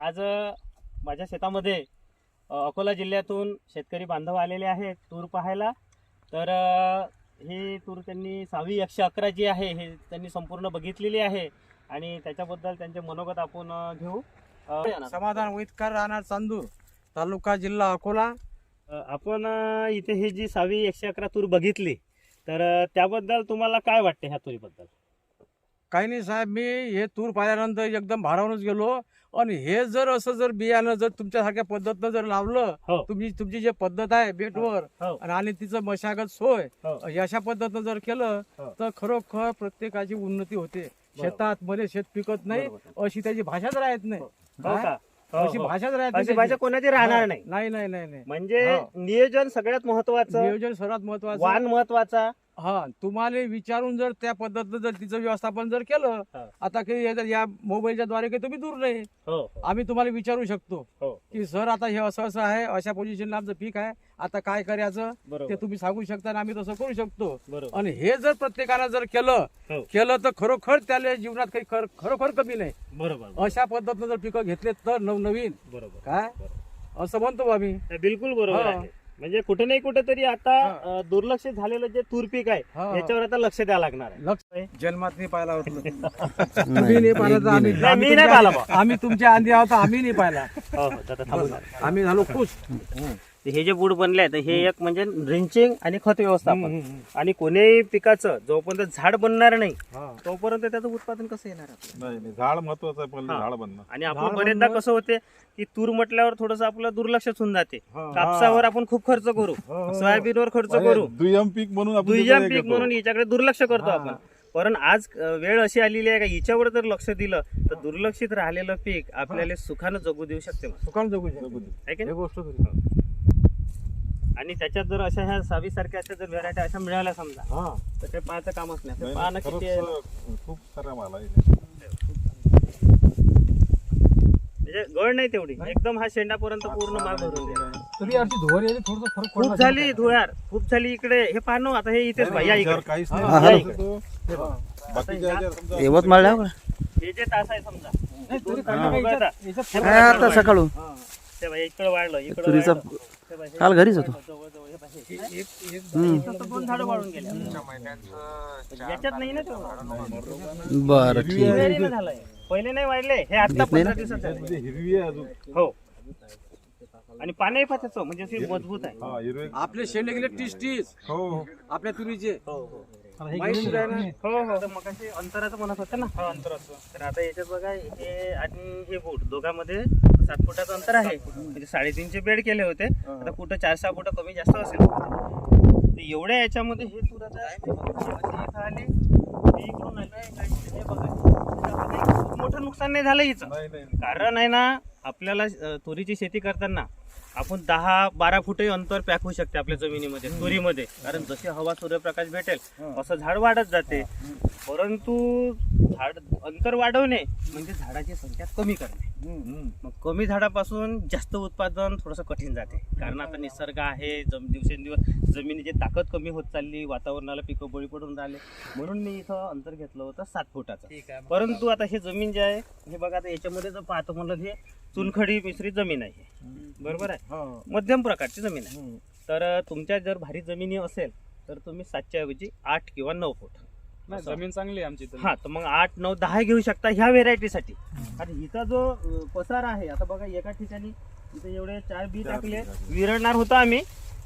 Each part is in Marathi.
आज माझ्या शेतामध्ये अकोला जिल्ह्यातून शेतकरी बांधव आलेले आहेत तूर पाहायला. तर ही तूर त्यांनी सहावी एकशे अकरा जी आहे हे त्यांनी संपूर्ण बघितलेली आहे आणि त्याच्याबद्दल त्यांचे मनोगत आपण घेऊ. समाधान वैतकर राहणार चांदूर तालुका जिल्हा अकोला. आपण इथे ही जी सहावी एकशे अकरा तूर बघितली तर त्याबद्दल तुम्हाला काय वाटते ह्या तुरीबद्दल काही नाही साहेब मी हे तूर पाहिल्यानंतर एकदम भारावूनच गेलो. आणि हे जर असं जर बियाणं जर तुमच्यासारख्या पद्धतीनं जर लावलं हो. तुमची तुमची जे पद्धत आहे बेटवर हो. आणि आणि तिचं मशागत सोय हो. अशा पद्धतीनं जर केलं हो. तर खरोखर प्रत्येकाची उन्नती होते. शेतात मध्ये शेत पिकत नाही बरोबर. अशी त्याची भाषाच राहत नाही. हो. काय? का? हो, अशी हो. भाषाच राहत अशी भाषा त्याची. कोणाची राहणार नाही. नाही नाही नाही नाही. म्हणजे हो. नियोजन सगळ्यात महत्वाचं नियोजन सर्वात महत्वाचं वाण महत्त्वाचा हा तुम्हाला विचारून जर त्या पद्धतीनं जर तिचं व्यवस्थापन जर केलं हा. आता काही या- या मोबाईलच्या द्वारे काही तुम्ही दूर नाही. हो हो, आम्ही तुम्हाला विचारू शकतो हो. की सर आता हे असं असं आहे अशा पोझिशनला आमचं पीक आहे आता काय करायचं? ते बरोबर तुम्ही सांगू शकता आणि आम्ही तसं करू शकतो. बरोबर. आणि हे जर प्रत्येकानं जर केलं हो. केलं तर खरोखर त्याला जीवनात काही खर- खरोखर कमी नाही. बरोबर अशा पद्धतीनं जर पिकं घेतले तर नवनवीन. बरोबर काय? असं म्हणतो आम्ही. बिलकुल बरोबर हा. आहे. म्हणजे कुठे नाही कुठे तरी आता हा. अ, दुर्लक्ष झालेलं जे तूर पीक आहे. याच्यावर आता लक्ष द्यावं लागणार आहे लक्ष जन्मात नाही पाहिला होतं तुम्ही नाही पाहिला तर आम्ही नाही, मी पाहिला. आम्ही तुमच्या आंधी आहोत आम्ही नाही पाहिला हो, हो. आम्ही झालो खुश हे जे बूड बनले आहेत हे एक म्हणजे ड्रिंचिंग आणि खत व्यवस्थापन आणि कोणीही पिकाचं जोपर्यंत झाड बनणार नाही तोपर्यंत त्याचं उत्पादन कसं येणार? नाही झाड महत्वाचं आहे पहिले. झाड बनणं आणि आपण बरेचदा कसं होते की तूर म्हटल्यावर थोडस आपलं दुर्लक्ष होऊन जाते. कापसावर आपण खूप खर्च करू सोयाबीनवर खर्च करू दुय्यम पीक म्हणून दुय्यम पीक. म्हणून याच्याकडे दुर्लक्ष करतो. आपण पण आज वेळ अशी आलेली आहे का हिच्यावर जर लक्ष दिलं तर दुर्लक्षित राहिलेलं पीक आपल्याला सुखानं जगू देऊ शकते. दुकान जगू जगू शकतो? गोष्ट. आणि त्याच्यात जर अशा ह्या सावी सारख्या अशा जर व्हरायटी अशा मिळाल्या समजा हा. तर ते पाहायचं कामच नाही. ते पाहणं खरंच, किती आहे? अं, खूप साऱ्या माल आहे. म्हणजे गळ नाही तेवढी. एकदम हा शेंडापर्यंत पूर्ण माल भरून गेला. तरी याची धुवारी याची थोडंसं फरक खूप पडला झाली धुयार खूप झाली इकडे. हे पाहणं आता हे इथेच पहा, या याच्यावर इकडे. काहीच हा, नाही. हा. तो बाकीच्या समजा यवतमाळला का हे जे तास आहे समजा. नाही, तरी हा. याच्यात-. याच्यात हे फरक आता हा. ते बघा, इकडं वाढलं इकडं तुरीचा वाढलं. हे काल घरीच होतो. हे हे. बरं ठीक. पहिले नाही वाढले. हे आता पंधरा? दिवसात. म्हणजे हो. आणि पाणी फाटाचं म्हणजे मजबूत आहे. हा आपले शेंडे गेले तीस तीस हो. आपल्या तुरीचे. हो हो. माहीत सुद्धा आहे ना. हो हो. तर मग अशी अंतराचं म्हणत होतं ना. अंतराचं. तर आता याच्यात बघा हे आणि हे बोट दोघांमध्ये सात फुटाचं अंतर आहे. म्हणजे साडेतीनचे बेड केले होते. आता कुठं चार सहा फुट कमी जास्त असेल. तर एवढ्या याच्यामध्ये हे तूर आता आली हे इकडून हे बघा. मोठं नुकसान नाही झालं हिचं. कारण आहे ना आपल्याला तुरीची शेती करताना आपण दहा बारा फुटही अंतर पॅक होऊ शकते आपल्या जमिनीमध्ये तुरीमध्ये. कारण जशी हवा सूर्यप्रकाश भेटेल असं झाड वाढत जाते. परंतु झाड अंतर वाढवणे म्हणजे झाडाची संख्या कमी करणे. मग कमी झाडापासून जास्त उत्पादन थोडंसं कठीण जाते. कारण आता निसर्ग आहे जम दिवसेंदिवस जमिनीची ताकद कमी होत चालली वातावरणाला पिकं बळी पडून राहिले. म्हणून मी इथं अंतर घेतलं होतं सात फुटाचं. परंतु आता हे जमीन जे आहे हे बघा आता याच्यामध्ये जर पाहतो म्हणलं हे चुनखडी मिश्रित जमीन आहे. बरोबर आहे? हा. मध्यम प्रकारची जमीन आहे. तर तुमच्या जर भारी जमिनी असेल तर तुम्ही सातच्या ऐवजी आठ किंवा नऊ फूट. नाही जमीन चांगली आहे आमची इथं. हा तर मग आठ नऊ दहा घेऊ शकता ह्या व्हेरायटीसाठी. आणि हिचा जो पसारा आहे आता बघा एका ठिकाणी इथे एवढे चार बी चार टाकले बी टाकले. विरळणार होता आम्ही.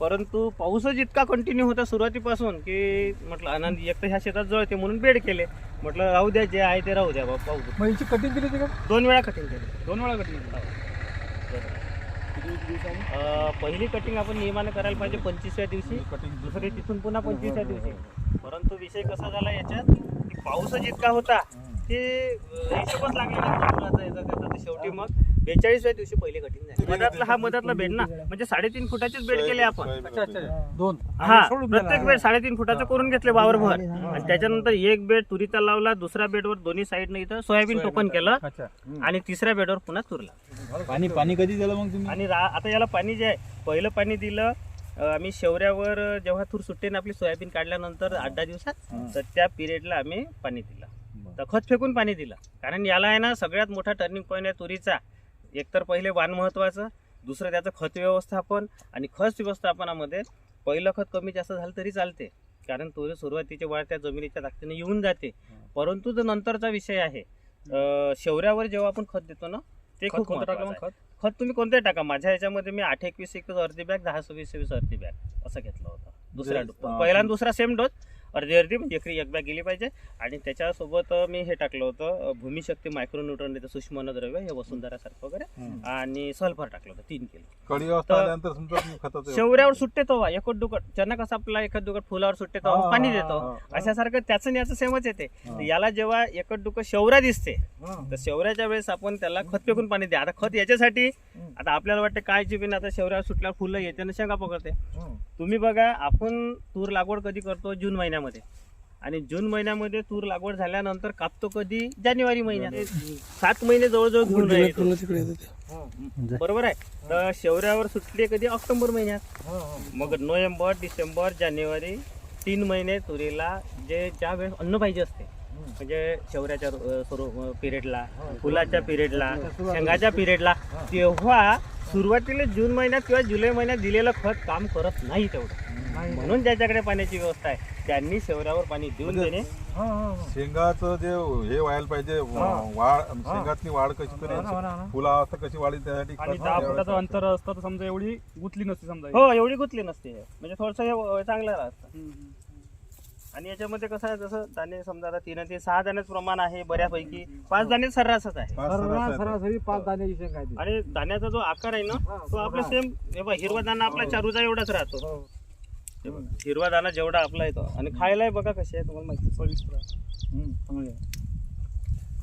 परंतु पाऊसच इतका कंटिन्यू होता सुरुवातीपासून की म्हटलं आनंद एक तर ह्या शेतात जळते म्हणून बेड केले. म्हटलं राहू द्या जे आहे ते राहू द्या बा पाहू मग याची कटिंग केली होती का? दोन वेळा कटिंग केले. दोन वेळा कटली अ, पहिली कटिंग आपण नियमाने करायला पाहिजे पंचवीसव्या दिवशी. कटिंग दुसरी तिथून पुन्हा पंचवीसव्या दिवशी. परंतु विषय कसा झाला याच्यात की पाऊसच इतका होता की अ, हिशोबच लागला शेवटी मग बेचाळीसव्या दिवशी पहिली कटिंग झाली. मधातला हा मधातला बेड ना. म्हणजे साडेतीन फुटाचेच बेड केले आपण. अच्छा अच्छा. दोन. हा आणि सोडून प्रत्येक. बेड साडेतीन फुटाचं करून घेतले वावरभर. आणि त्याच्यानंतर एक बेड तुरीचा लावला दुसऱ्या बेडवर दोन्ही साईडने इथं सोयाबीन टोकन केलं अच्छा. आणि तिसऱ्या बेडवर पुन्हा तुरला. पाणी पाणी कधी दिलं मग तुम्ही? आणि आता याला पाणी जे आहे पहिलं पाणी दिलं आम्ही शेवऱ्यावर जेव्हा तूर सुट्टे ना आपली सोयाबीन काढल्यानंतर आठ दहा दिवसात तर त्या पिरियडला आम्ही पाणी दिलं. तर खत फेकून पाणी दिलं. कारण याला आहे ना सगळ्यात मोठा टर्निंग पॉईंट आहे तुरीचा. एकतर पहिले वाण महत्वाचं दुसरं त्याचं खत व्यवस्थापन आणि खत व्यवस्थापनामध्ये पहिलं खत कमी जास्त झालं तरी चालते. कारण तो सुरुवातीची वाढ त्या जमिनीच्या ताकदीने येऊन जाते. परंतु जो नंतरचा विषय आहे शेवऱ्यावर जेव्हा आपण खत देतो ना ते खत खूप. खत? खत तुम्ही कोणते टाका. माझ्या ह्याच्यामध्ये मी आठ एकवीस एकवीस अर्धी बॅग दहा सव्वीस सव्वीस अर्धी बॅग असं घेतलं होतं. दुसऱ्या पहिला दुसरा सेम डोस अर्धी अर्धी म्हणजे एकरी एक बॅग गेली पाहिजे. आणि त्याच्यासोबत मी हे टाकलं होतं भूमिशक्ती मायक्रोन्यूट्रन देतं सूक्ष्म अन्नद्रव्य हे वसुंधरासारखं वगैरे. आणि सल्फर टाकलं होतं तीन किलो. शेवऱ्यावर सुट्टे तोवा एकट दुकट चना कसा आपला एकट दुकट फुलावर सुट्टे तोवा पाणी देतो. अशासारखं त्याचं याचं सेमच येते. याला जेव्हा एकट दुकट शेवरा दिसते. तर शेवऱ्याच्या वेळेस आपण त्याला खत फेकून पाणी द्या आता खत याच्यासाठी. आता आपल्याला वाटतं काय चिपिन आता शेवऱ्यावर सुटल्यावर फुलं येते आणि शेंगा पकडते. तुम्ही बघा आपण तूर लागवड कधी करतो? जून महिन्यामध्ये. आणि जून महिन्यामध्ये तूर लागवड झाल्यानंतर कापतो कधी? जानेवारी महिन्यात. सात महिने जवळजवळ घेऊन राहिले बरोबर आहे? तर शेवऱ्यावर सुटले कधी? ऑक्टोबर महिन्यात. हा, हा. मग नोव्हेंबर डिसेंबर जानेवारी तीन महिने तुरीला जे ज्या वेळेस अन्न पाहिजे असते. म्हणजे शेवऱ्याच्या पिरियडला फुलाच्या पिरियडला शेंगाच्या पिरियडला तेव्हा सुरुवातीला जून महिन्यात किंवा जुलै महिन्यात दिलेलं खत काम करत नाही तेवढं. म्हणून ज्याच्याकडे पाण्याची व्यवस्था आहे त्यांनी शेवऱ्यावर पाणी देऊन देणे. हा, हा, हा. शेंगाचं जे हे व्हायला पाहिजे वाढ शेंगातली वाढ कशी तरी फुला अवस्था कशी वाढेल त्यासाठी आणि दहा फुटाचं. अंतर असतं तर समजा एवढी गुतली नसते समजा. हो एवढी गुतली नसते. म्हणजे थोडस हे चांगलं राहतं. आणि याच्यामध्ये कसं आहे जसं दाणे समजा आता तीन ते सहा दाण्याचं प्रमाण आहे बऱ्यापैकी. पाच दाणे सर्रासच आहे. सरासरी पाच दाण्याची शेंगा आहे ती. आणि दाण्याचा जो आकार आहे ना तो आपला सेम हिरवा दाना आपला चारूचा एवढाच राहतो. हो. बघा, हिरवा दाना जेवढा आपला येतो आणि खायलाही बघा कशी आहे तुम्हाला माहिती चविष्ट आहे. हम्म, चांगली आहे.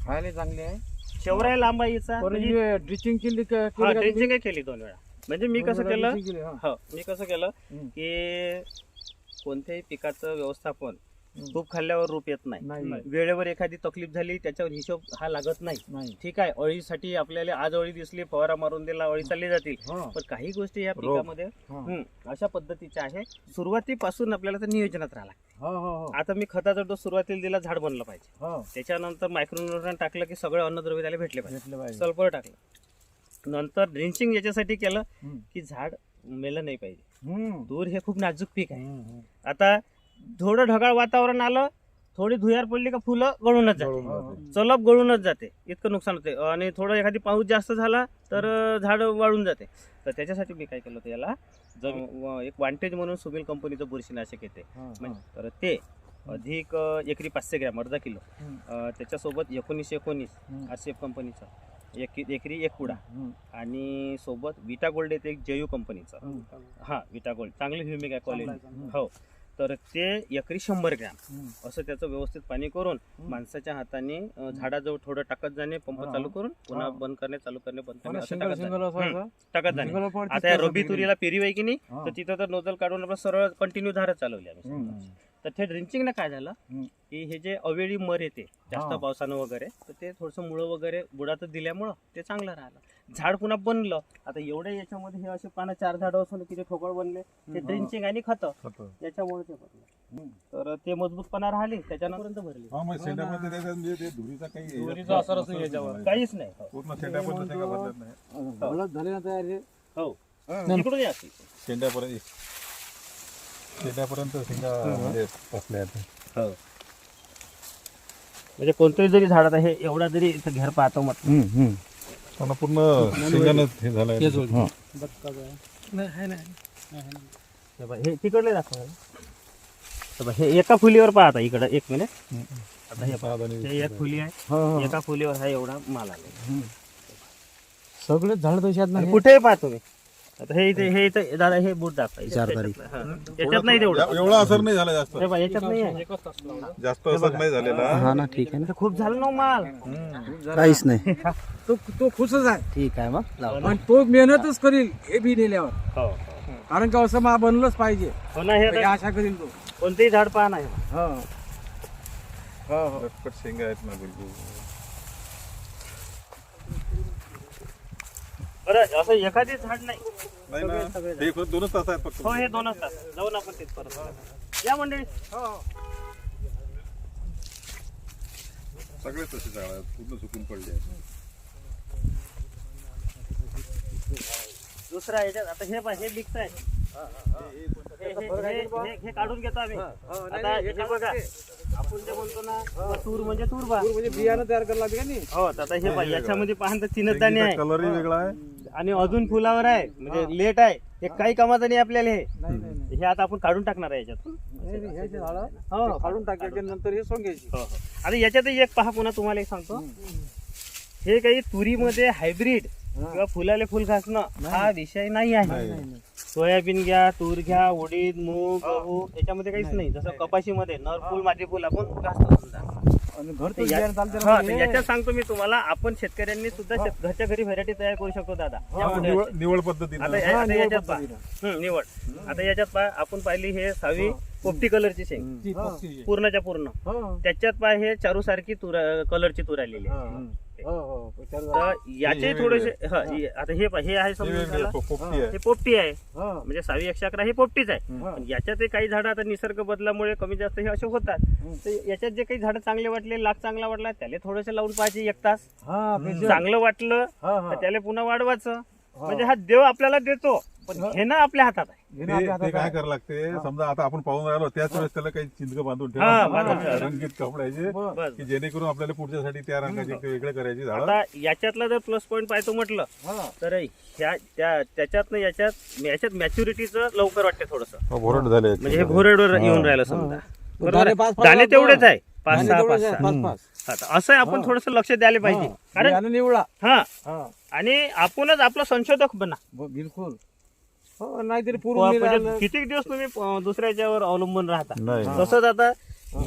खायला चांगली आहे शेवराय लांबाईचा म्हणजे ड्रिचिंग केली का- हा केली का तुम्ही? ड्रिंचिंग केली दोन वेळा म्हणजे मी कसं दोन केलं वेळा ड्रिचिंग केली, हा. हो मी कसं केलं हम्म. की कोणत्याही पिकाचं व्यवस्थापन खूप खाल्ल्यावर रूप येत नाही नाही वेळेवर एखादी तकलीफ झाली त्याच्यावर हिशोब हा लागत नाही नाही ठीक आहे अळीसाठी आपल्याला आज अळी दिसली फवारा मारून दिला अळी चालली जातील हा. पण काही गोष्टी या. पिकामध्ये हा. अशा पद्धतीच्या आहे सुरुवातीपासून आपल्याला तर नियोजनात राहायला लागतं. हो हो हो आता मी खताचा डोस सुरुवातीला दिला झाड बनलं पाहिजे हो त्याच्यानंतर मायक्रोन्युट्रन टाकलं की सगळे अन्नद्रव्य त्याला भेटले पाहिजे घेतलं पाहिजे सल्फर टाकलं नंतर ड्रिंचिंग याच्यासाठी केलं हम्म. की झाड मेलं नाही पाहिजे हम्म. दूर हे खूप नाजूक पीक आहे हम्म. आता थोडं ढगाळ वातावरण आलं थोडी धुयार पडली का फुलं गळूनच जाते. चलप गळूनच जाते. इतकं नुकसान होते आणि थोडं एखादी पाऊस जास्त झाला तर झाड वाळून जाते. तर त्याच्यासाठी मी काय केलं होतं याला व- एक वांटेज म्हणून सुमिल कंपनीचं बुरशीनाशक येते. म्हणजे तर ते अधिक एकरी पाचशे ग्रॅम अर्धा किलो. त्याच्यासोबत एकोणीसशे एकोणीस एफ कंपनीचं एक एकरी एक कुडा. आणि सोबत विटा गोल्ड येते एक जेयू कंपनीचं. हा विटा गोल्ड. चांगली ह्युमिक आहे क्वालिटी चांगलं हो. तर ते एकरी शंभर ग्रॅम. असं त्याचं व्यवस्थित पाणी करून. माणसाच्या हाताने झाडाजवळ थोडं टाकत जाणे पंप. चालू करून पुन्हा. बंद करणे चालू करणे बंद करणे असं टाकत जाणे. टाकत आता या रबी. तुरीला पेरी आहे की नाही. तर तिथं तर नोजल काढून आपण सरळ कंटिन्यू धारच चालवली आम्ही. तर ते ड्रिंचिंग ना काय झालं. की हे जे अवेळी मर येते जास्त. पावसानं वगैरे तर ते थोडंसं मुळं वगैरे बुडात दिल्यामुळं ते चांगलं राहिलं झाड पुन्हा बनलं. आता एवढ्या याच्यामध्ये हे असे पानं चार झाडं असून किती ठोकळ बनले ते ड्रिंचिंग आणि खत. याच्यामुळे ते बनलं. तर ते मजबूतपणा राहिले त्याच्यानंतर भरले. हा मग शेंड्यामध्ये त्याच्यात म्हणजे ते धुरीचा काही धुरीचा असरच नाही याच्यावर. काहीच नाही. हो. पूर्ण शेंड्यापर्यंत शेंगा भरल्यात नाही. हळद झाली ना तयारी हो. इकडून या की. शेंड्यापर्यंत शेंड्यापर्यंत शेंगा म्हणजे आहेत. कोणतंही जरी झाड आता हे एवढा जरी इथं घेर पाहतो मग मला पूर्ण शेंगानं हे झालंय. हे हे. तिकडले दाखव हे. बघ, हे एका फुलीवर पाहता इकडं एक मिनिट. आता हे पहा. हे एक फुली आहे. एका फुलीवर हा एवढा माल आला सगळेच झाड तशी आहेत ना हे? कुठेही पाहा तुम्ही. आता हे इथे हे इथे दादा हे बूट दाखवा. याच्यात नाही तेवढं. एवढा असर नाही झाला जास्त. हे बघ, याच्यात नाही आहे. जास्त असर नाही झालेला. हा ना ठीक आहे खूप झालं ना माल. ना काहीच नाही. तो तो खुशच आहे. ठीक आहे मग लाव. पण तो मेहनतच करील हे बी नेल्यावर. हो. कारण का असं मा बनलंच पाहिजे. हो ना हे हे आता आशा करील तो. कोणतेही झाड पहा नाही हो. हो हो. लटपट शेंगा आहेत ना बिलकुल. बरं असं एखादी झाड नाही. नाही सगळे- ना. सगळे हे फक्त दोनच तास आहेत फक्त. हो हे दोनच तास. जाऊन आपण तेच परत या मंडळी. सगळे तसे झाड आहेत पूर्ण सुकून पडले. आहेत दुसरा याच्यात आता हे पहा, हे मिक्स आहे. हे- हे- हे- हे- हे काढून घेतो आम्ही. आता हे बघा. आपण जे म्हणतो ना तूर म्हणजे तूर बा. म्हणजे बियाणं तयार करायला लागते का नाही? हो आता हे पहा, याच्यामध्ये पाहता तीनच दाणे आहे. कलरही वेगळा आहे. आणि अजून फुलावर आहे म्हणजे लेट आहे. हे काही कामाचं नाही आपल्याला हे. नाही नाही नाही. हे आता आपण काढून टाकणार आहे याच्यात. नाही, झाडं हो काढून टाकायचे नंतर हे सोंगायची हो, हो. आता याच्यातही एक पहा पुन्हा तुम्हाला एक सांगतो. हे काही तुरीमध्ये हायब्रिड किंवा फुलाले फुल घासणं हा विषय नाही आहे. सोयाबीन घ्या तूर घ्या उडीद मूग गहू याच्यामध्ये काहीच नाही. जसं कपाशीमध्ये नर फुल मादी फुल आपण घासतो समजा. तर या- हा, म्हणजे. तर याच्यात सांगतो मी तुम्हाला आपण शेतकऱ्यांनी सुद्धा शेत- घरच्या घरी व्हरायटी तयार करू शकतो दादा. निवड पद्धतीनं. आता याच्यात पहा. हं, निवड. आता याच्यात पहा आपण पाहिली हे सहावी पोपटी कलरची शेंग. पूर्णच्या पूर्ण. हो. त्याच्यात पहा हे चारू सारखी तुरा कलरची तूर आलेली आहे. हा. हो, हो. तर याचे थोडेसे हा, हे- आता हे हे आहे हे. समजून हे पोपटी आहे. हा. म्हणजे सहावी एकशे अकरा ही पोपटीच आहे. हा. पण याच्यात काही झाडं आता निसर्ग बदलामुळे कमी जास्त हे असे होतात. तर याच्यात जे काही झाडं चांगले वाटले लाग चांगला वाटला त्याला थोडेसे लावून पाहिजे एक तास. हा. चांगलं वाटलं त्याला पुन्हा वाढवायचं. म्हणजे हा देव आपल्याला देतो. पण हे. ना आपल्या हातात आहे. हे ना ते आपल्या ते हातात काय आहे. करावं लागते? समजा आता आपण पाहून राहिलो त्याच वेळेस त्याला काही चिंतक बांधून हा, बांधून ठेवा. रंगीत कपड्याचे बरं. बस की जेणेकरून आपल्याला पुढच्यासाठी त्या रंगाचे ते वेगळे करायची झाडं. आता याच्यातला जर प्लस पॉईंट पाहायचं म्हटलं हा. तर ह्या त्या त्याच्यात याच्यात याच्यात मॅच्युरिटीचं लवकर वाटते थोडस. भोरट झाले म्हणजे हे भोरेडवर येऊन राहिलं समजा. बरोबर दाणे आहे? पाच-. तेवढेच आहे. पाच सहा तेवढेच पाच आहे, सहा. पाच पाच. आता असं आपण थोडस लक्ष द्यायला पाहिजे. कारण निवडा. हा. हा. आणि आपणच आपलं संशोधक बना. ब- बिलकुल. हो नाहीतरी प- पूर्ण म्हणजे किती दिवस तुम्ही अं, दुसऱ्याच्यावर अवलंबून राहता? तसंच आता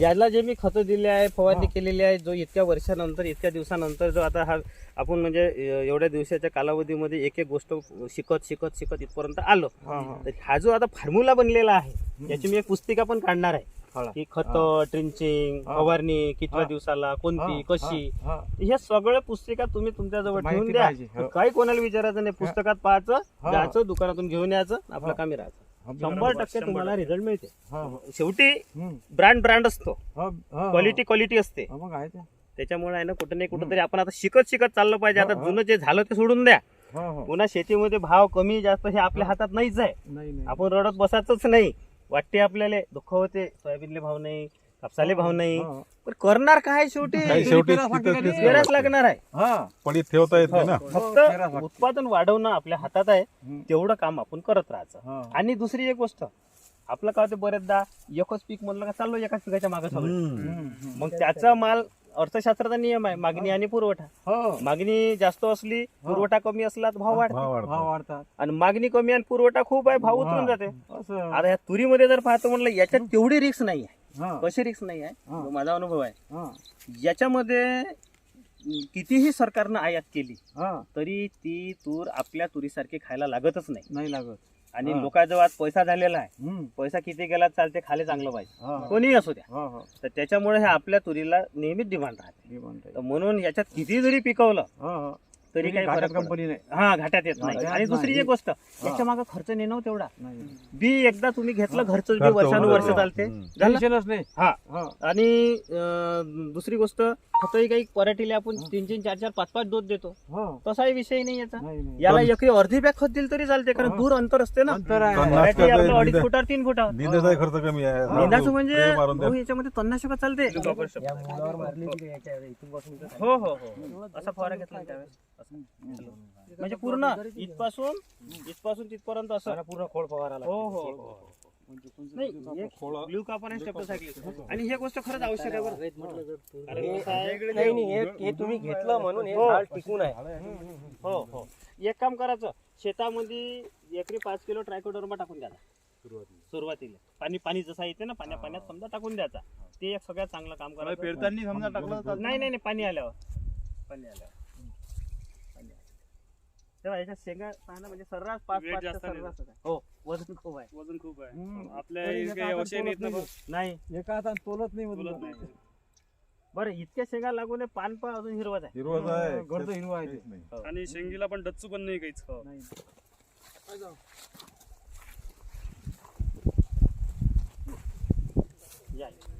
याला जे मी खतं दिले आहे फवारणी केलेली आहे जो इतक्या वर्षानंतर इतक्या दिवसानंतर जो आता हा आपण म्हणजे एवढ्या दिवसाच्या कालावधीमध्ये एक एक गोष्ट शिकत शिकत शिकत इथपर्यंत आलो. तर हा जो आता फॉर्म्युला बनलेला आहे याची मी एक पुस्तिका पण काढणार आहे. की खत ट्रिंचिंग फवारणी कितव्या दिवसाला कोणती कशी हा. सगळं पुस्तिका तुम्ही तुमच्याजवळ माहिती ठेवून द्या. हो. काही कोणाला विचारायचं नाही पुस्तकात पाहायचं. जायचं दुकानातून घेऊन यायचं आपलं कामी राहायचं. शंभर टक्के तुम्हाला रिझल्ट मिळते. शेवटी. ब्रँड ब्रँड असतो. क्वालिटी क्वालिटी असते. त्याच्यामुळे आहे ना कुठं नाही कुठं तरी आपण आता शिकत शिकत चाललं पाहिजे. आता जुनं जे झालं ते सोडून द्या. हा, हो. पुन्हा शेतीमध्ये भाव कमी जास्त हे आपल्या हातात नाहीच आहे. नाही नाही. आपण रडत बसायचंच नाही. वाटते आपल्याला दुःख होते सोयाबीनले भाव नाही कापसाले भाव नाही. हा. पण करणार काय शेवटी? शेवटी लागणार आहे. हा. ठेवता येत नाही ना. हो, फक्त पेरावं लागते. उत्पादन वाढवणं आपल्या हातात आहे. तेवढं काम आपण करत राहायचं. हा. आणि दुसरी एक गोष्ट आपलं काय होते बरेचदा एकच पीक म्हणलं का चाललो एकाच पिकाच्या मागे सगळं. मग त्याचा माल अर्थशास्त्राचा नियम आहे मागणी आणि पुरवठा. हो. मागणी जास्त असली पुरवठा कमी असला तर भाव वाढतो. भाव वाढतो. भाव वाढतात. आणि मागणी कमी आणि पुरवठा खूप आहे भाव उतरून जाते. असं. आता ह्या तुरीमध्ये जर पाहतो म्हणलं याच्यात तेवढी रिक्स नाही आहे. हा, कशी रिक्स नाही आहे? हा. जो माझा अनुभव आहे. हा, याच्यामध्ये कितीही सरकारनं आयात केली हा. तरी ती तूर आपल्या तुरीसारखी खायला लागतच नाही. नाही लागत. आणि हा. लोकांजवळ आज पैसा झालेला आहे. पैसा किती गेला चालते खाले चांगलं पाहिजे. हा, कोणीही असू द्या. हा, हा. तर त्याच्यामुळे हे आपल्या तुरीला नेहमीच डिमांड राहते. हे तर म्हणून याच्यात किती जरी पिकवलं. हा, हा. तरी काही घाटात फरक पडत कंपनी नाही. हा घाटात येत नाही. घाटात आणि दुसरी नाही. एक गोष्ट याच्या मागे खर्च नेणं तेवढा. नाही. बी एकदा तुम्ही घेतलं घरचं बी खर्च वर्षानुवर्ष होणार. चालते. हम्म. झालं? टेन्शनच नाही. हा. हा. आणि अं, दुसरी गोष्ट खतही काही पराठीला आपण तीन तीन चार चार पाच पाच डोस देतो. हा. तसाही विषय नाही याचा. याला एक अर्धी बॅग खत दिली तरी चालते कारण हा. दूर अंतर असते ना. पराठी आपलं अडीच फुटावर तीन फुटावर. निंदाचा खर्च कमी आहे. निंदाचं म्हणजे याच्यामध्ये तन्नाशक चालते. हो हो हो. असा फवारा घेतला त्यावेळेस. म्हणजे पूर्ण इथपासून इथपासून तिथपर्यंत असं. पूर्ण खोड फवारा हो हो हो. नाही ब्ल्यू कापर आणि हे गोष्ट खरंच आवश्यक आहे बरं. कारण कसं आहे- नाही नाही हे- हे तुम्ही घेतलं म्हणून हे हो. झाड टिकून आहे. हो हो. एक काम करायचं शेतामध्ये एकरी पाच किलो ट्रायकोडर्मा टाकून द्यायचा. सुरुवातीला. पाणी पाणी जसा येते ना पाण्या पाण्यात समजा टाकून द्यायचा. ते एक सगळ्यात चांगलं काम करायचं. पेरताना समजा टाकलं तर नाही नाही नाही पाणी आल्यावर. पाणी आल्यावर. पाणी आल्यावर. तेव्हा याच्यात शेंगा पाहणं म्हणजे सर्रास पाच पाच जास्त नाही. सर्रास. हो. वजन खूप आहे वजन खूप आहे हम्म. आपल्या हातात वर्षाने येत नाही. नाही एका हातात तोलत नाही बोलत. नाही बरं इतक्या शेंगा लागून हे पान पण अजून हिरवत आहे हिरवंच आहे घरचं हिरवं आहे ते. काहीच नाही. आणि शेंगीला पण डच्चू पण नाही काहीच नाही. या, या.